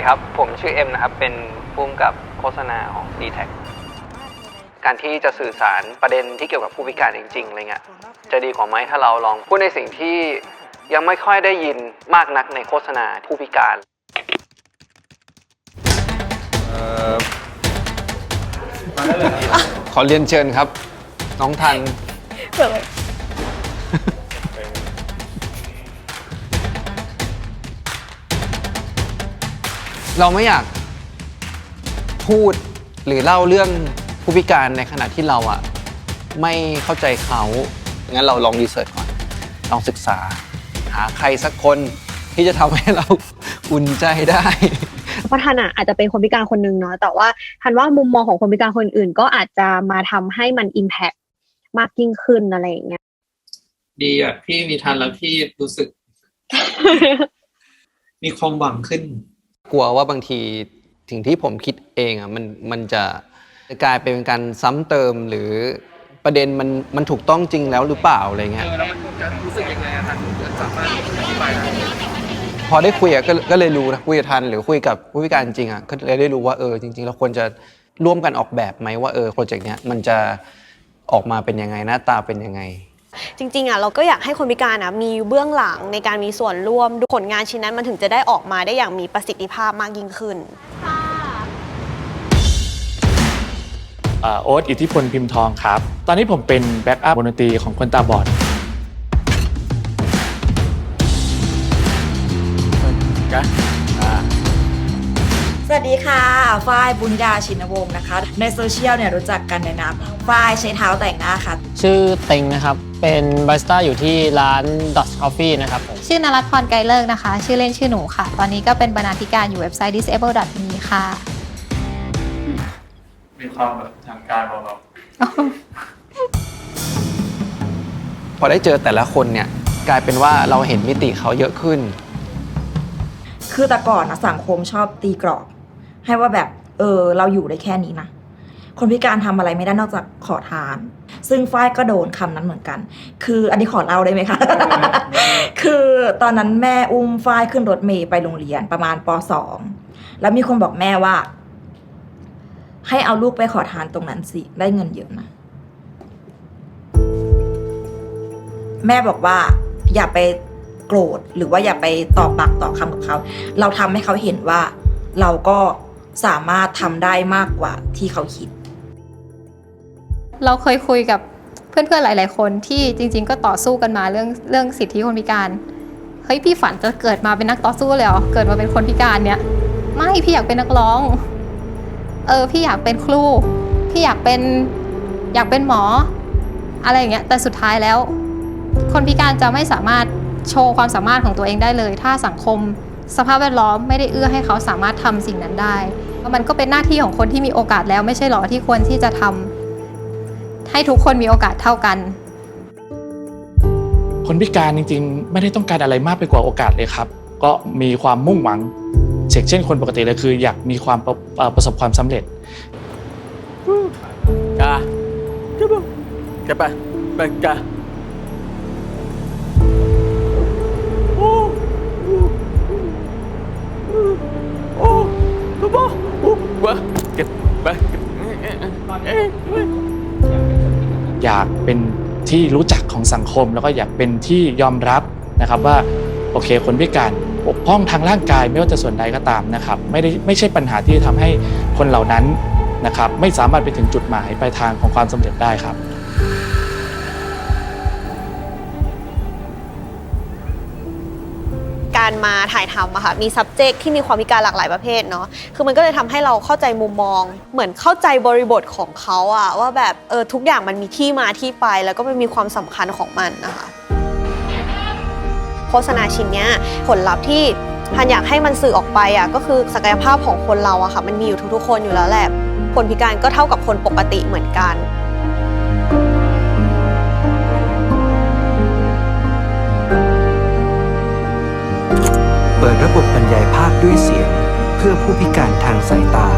ดีครับ ผมชื่อเอ็มนะครับ เป็นผู้กำกับโฆษณาของ d t แทการที่จะสื่อสารประเด็นที่เกี่ยวกับผู้พิการจริงๆอะไรเงี้ยจะดีกว่าไหมถ้าเราลองพูดในสิ่งที่ยังไม่ค่อยได้ยินมากนักในโฆษณาผู้พิการขอเรียนเชิญครับ น้องทัน เปิด เลยเราไม่อยากพูดหรือเล่าเรื่องผู้พิการในขณะที่เราอะไม่เข้าใจเขางั้นเราลองรีเสิร์ชก่อน ลองศึกษา หาใครสักคนที่จะทำให้เราอุ่นใจได้เพราะทันอะอาจจะเป็นคนพิการคนหนึ่งเนาะแต่ว่าทันว่ามุมมองของคนพิการคนอื่น ก็อาจจะมาทำให้มันอิมแพ t มากยิ่งขึ้นอะไรอย่างเงี้ยดีอะพี่มีทันแล้วพี่รู้สึก มีความหวังขึ้น กลัวว่าบางทีสิ่งที่ผมคิดเองอะมันมันจะกลายเป็นการซ้ำเติมหรือประเด็นมันมันถูกต้องจริงแล้วหรือเปล่าอะไรเงี้ยแล้วมันจะรู้สึกยังไงอะทันสามารถอธิบายได้พอได้คุยอะก็ก็เลยรู้นะคุยกับทันหรือคุยกับผู้พิการจริงๆอะก็เลยได้รู้ว่าเออจริงๆเราควรจะร่วมกันออกแบบไหมว่าเออโปรเจกต์เนี้ยมันจะออกมาเป็นยังไงหน้าตาเป็นยังไง จริงๆอะเราก็อยากให้คนพิการอะมีเบื้องหลังในการมีส่วนร่วมผลงานชิ้นนั้นมันถึงจะได้ออกมาได้อย่างมีประสิทธิภาพมากยิ่งขึ้น อ่าโอ๊ตอิทธิพลพิมพ์ทองครับ ตอนนี้ผมเป็นแบ็กอัพวงดนตรีของคนตาบอด สวัสดีค่ะ ฝ้ายบุญญาชินวงศ์นะคะ ในโซเชียลเนี่ยรู้จักกันในนามฝ้ายใช้เท้าแต่งหน้าค่ะ ชื่อเต็งนะครับ เป็นบาริสต้าอยู่ที่ร้าน Dot Coffee นะครับผมชื่อนรัตพรไกรเลิกนะคะ ชื่อเล่นชื่อหนูค่ะ ตอนนี้ก็เป็นบรรณาธิการอยู่เว็บไซต์ disable.me ค่ะ มีความแบบทางการเบาพอได้เจอแต่ละคนเนี่ยกลายเป็นว่าเราเห็นมิติเขาเยอะขึ้น คือแต่ก่อนนะสังคมชอบตีกรอบ ให้ว่าแบบ เออ เราอยู่ได้แค่นี้นะ คนพิการทำอะไรไม่ได้นอกจากขอทาน ซึ่งฝ้ายก็โดนคำนั้นเหมือนกัน คืออันนี้ขอเล่าได้ไหมคะ คือตอนนั้นแม่อุ้มฝ้ายขึ้นรถเมย์ไปโรงเรียนประมาณป .2 แล้วมีคนบอกแม่ว่า ให้เอาลูกไปขอทานตรงนั้นสิได้เงินเยอะนะแม่บอกว่าอย่าไปโกรธหรือว่าอย่าไปตอบปากต่อคำกับเขา เราทำให้เขาเห็นว่าเราก็สามารถทำได้มากกว่าที่เขาคิด เราเคยคุยกับเพื่อนๆหลาย ๆ คนที่จริง ๆ ก็ต่อสู้กันมาเรื่องเรื่องสิทธิคนพิการเฮ้ยพี่ฝันจะเกิดมาเป็นนักต่อสู้เลยเหรอเกิดมาเป็นคนพิการเนี่ย ไม่พี่อยากเป็นนักร้อง เออพี่อยากเป็นครู พี่อยากเป็นอยากเป็นหมอ อะไรอย่างเงี้ยแต่สุดท้ายแล้ว คนพิการจะไม่สามารถโชว์ความสามารถของตัวเองได้เลย ถ้าสังคมสภาพแวดล้อมไม่ได้เอื้อให้เขาสามารถทำสิ่งนั้นได้มันก็เป็นหน้าที่ของคนที่มีโอกาสแล้วไม่ใช่หรอที่ควรที่จะทำ ให้ทุกคนมีโอกาสเท่ากันๆคนพิการจริง ๆ ไม่ได้ต้องการอะไรมากไปกว่าโอกาสเลยครับ ก็มีความมุ่งหวังเช่นเช่นคนปกติเลยคือ อยากมีความประเอ่อประสบความสำเร็จกาจะปะจะปะปะกา อยากเป็นที่รู้จักของสังคม แล้วก็อยากเป็นที่ยอมรับนะครับว่าโอเคคนพิการปกพ้องทางร่างกายไม่ว่าจะส่วนใดก็ตามนะครับไม่ได้ไม่ใช่ปัญหาที่ทำให้คนเหล่านั้นนะครับไม่สามารถไปถึงจุดหมายปลายทางของความสำเร็จได้ครับ การมาถ่ายทำอะค่ะมี subject ที่มีความพิการหลากหลายประเภทเนาะคือมันก็เลยทำให้เราเข้าใจมุมมอง เหมือนเข้าใจบริบทของเขาอะว่าแบบเออทุกอย่างมันมีที่มาที่ไป แล้วก็มันมีความสำคัญของมันนะคะโฆษณาชิ้นเนี้ยผลลัพธ์ที่พันอยากให้มันสื่อออกไปอะก็คือศักยภาพของคนเราอะค่ะ มันมีอยู่ทุกๆคนอยู่แล้วแหละคนพิการก็เท่ากับคนปกติเหมือนกัน เพื่อผู้พิการทางสายตา